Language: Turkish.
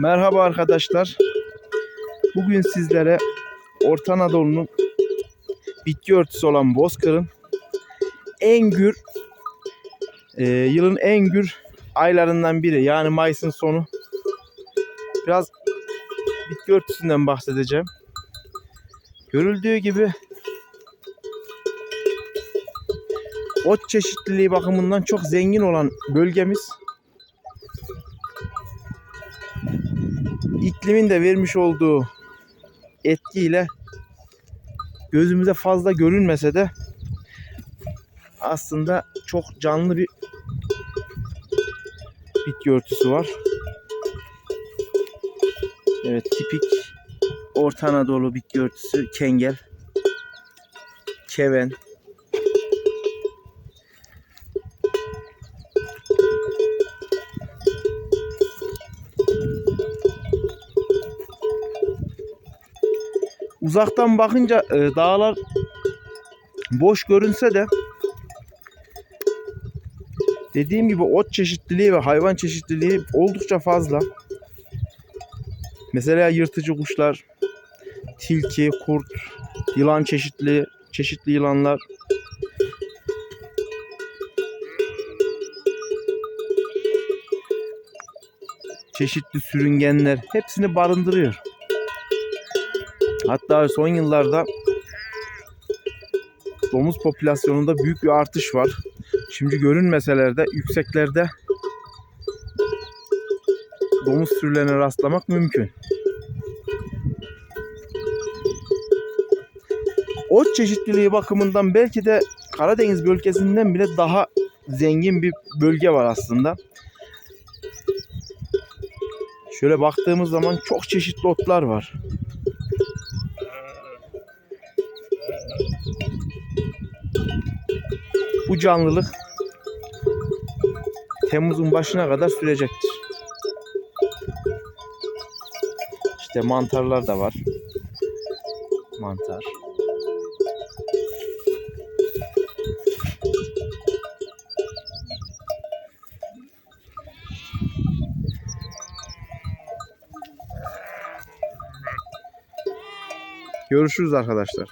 Merhaba arkadaşlar. Bugün sizlere Orta Anadolu'nun bitki örtüsü olan bozkırın en gür e, yılın en gür aylarından biri. Yani Mayıs'ın sonu. Biraz bitki örtüsünden bahsedeceğim. Görüldüğü gibi ot çeşitliliği bakımından çok zengin olan bölgemiz iklimin de vermiş olduğu etkiyle gözümüze fazla görünmese de aslında çok canlı bir bitki örtüsü var. Evet tipik Orta Anadolu bitki örtüsü kengel, keven, uzaktan bakınca e, dağlar boş görünse de dediğim gibi ot çeşitliliği ve hayvan çeşitliliği oldukça fazla. Mesela yırtıcı kuşlar, tilki, kurt, yılan çeşitli, çeşitli yılanlar. Çeşitli sürüngenler hepsini barındırıyor. Hatta son yıllarda domuz popülasyonunda büyük bir artış var. Şimdi görünmeseler de yükseklerde domuz sürülerine rastlamak mümkün. Ot çeşitliliği bakımından belki de Karadeniz bölgesinden bile daha zengin bir bölge var aslında. Şöyle baktığımız zaman çok çeşitli otlar var. Bu canlılık Temmuz'un başına kadar sürecektir. İşte mantarlar da var. Mantar. Görüşürüz arkadaşlar.